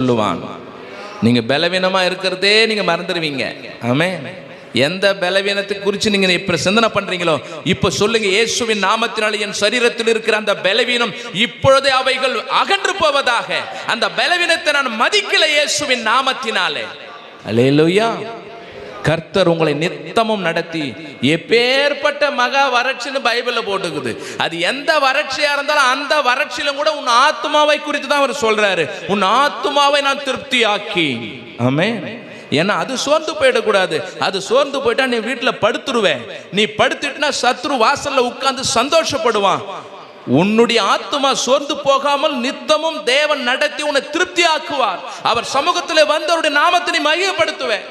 சொல்லுவான். நீங்க பலவீனமா இருக்கிறதே நீங்க மறந்துடுவீங்க. ஆமே எந்த பலவீனத்தை குறித்து நீங்கள் இப்போ சிந்தனை பண்ணுறீங்களோ இப்போ சொல்லுங்க இயேசுவின் நாமத்தினால் என் சரீரத்தில் இருக்கிற அந்த பலவீனம் இப்பொழுதே அவைகள் அகன்று போவதாக. அந்த பலவீனத்தை நான் மதிக்கல இயேசுவின் நாமத்தினாலே. அல்லேலூயா. கர்த்தர் உங்களை நித்தமும் நடத்தி எப்பேற்பட்ட மகா வறட்சின்னு பைபிளில் போட்டுக்குது. அது எந்த வறட்சியாக இருந்தாலும் அந்த வறட்சியிலும் கூட உன் ஆத்மாவை குறித்து தான் அவர் சொல்கிறாரு உன் ஆத்மாவை நான் திருப்தி ஆக்கி ஆமே ஏன்னா அது சோர்ந்து போயிடக்கூடாது. அது சோர்ந்து போயிட்டா நீ வீட்டில் படுத்துருவேன். நீ படுத்துட்டுனா சத்ரு வாசலில் உட்காந்து சந்தோஷப்படுவான். உன்னுடைய ஆத்மா சோர்ந்து போகாமல் நித்தமும் தேவன் நடத்தி உன்னை திருப்தி ஆக்குவார் அவர் சமூகத்தில் வந்து அவருடைய நாமத்தை நீ மையப்படுத்துவேன்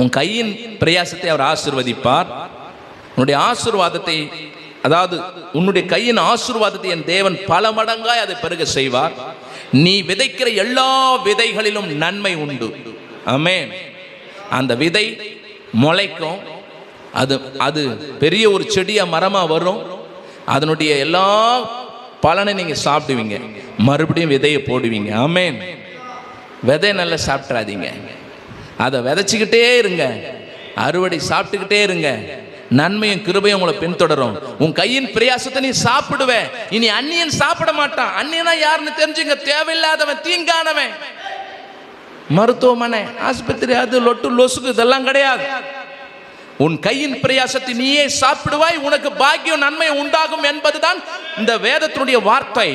உன் கையின் பிரயாசத்தை அவர் ஆசிர்வதிப்பார். உன்னுடைய ஆசிர்வாதத்தை அதாவது உன்னுடைய கையின் ஆசிர்வாதத்தை என் தேவன் பல மடங்காய் அதை பெருக செய்வார். நீ விதைக்கிற எல்லா விதைகளிலும் நன்மை உண்டு. ஆமே அந்த விதை முளைக்கும். அது அது பெரிய ஒரு செடியா மரமா வரும். அதனுடைய எல்லா பலனை நீங்க சாப்பிடுவீங்க. மறுபடியும் விதையை போடுவீங்க. ஆமே விதை நல்லா சாப்பிட்றாதீங்க அதை விதைச்சிக்கிட்டே இருங்க. அறுவடை சாப்பிட்டுக்கிட்டே இருங்க. நன்மையும் கிருபையும் உங்களை பின்தொடரும். உன் கையின் பிரயாசத்தை நீ சாப்பிடுவ. இனி அந்நியன் சாப்பிட மாட்டான். அந்நியனா யாருன்னு தெரிஞ்சுங்க. தேவையில்லாதவன் தீங்கானவன். மருத்துவமனை ஆஸ்பத்திரி அது லொட்டு லொசுக்கு இதெல்லாம் கிடையாது. உன் கையின் பிரயாசத்தை நீயே சாப்பிடுவாய். உனக்கு பாக்கியம் நன்மை உண்டாகும் என்பதுதான் இந்த வேதத்தினுடைய வார்த்தை.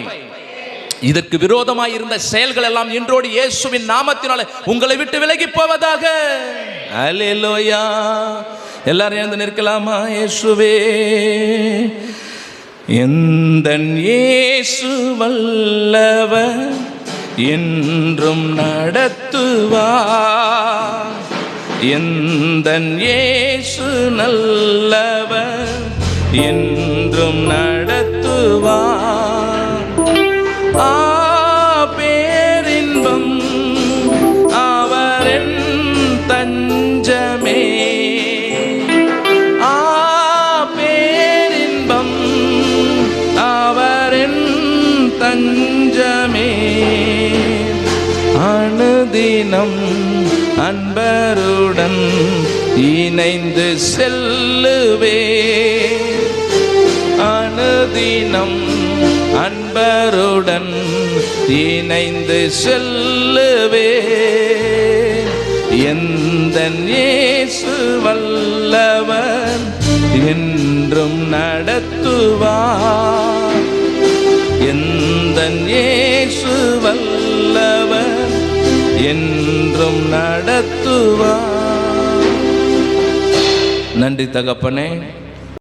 இதற்கு விரோதமாய் இருந்த செயல்கள் எல்லாம் இன்றோடு இயேசுவின் நாமத்தினால உங்களை விட்டு விலகி போவதாக. அல்லேலூயா எல்லாரும் எழுந்து நிற்கலாமா? இயேசுவே எந்தன் இயேசு வல்லவர் என்றும் நடத்துவார் எந்தன் இயேசு நல்லவர் என்றும் நடத்துவார் பஞ்சமே ஆ பேரின்பம் அவரின் தஞ்சமே. அணுதினம் அன்பருடன் இணைந்து செல்லுவே. அணுதினம் அன்பருடன் இணைந்து செல்லுவே. எந்த இயேசு வல்லவர் என்றும் நடத்துவார். எந்த இயேசு வல்லவர் என்றும் நடத்துவார். நன்றி தகப்பனே.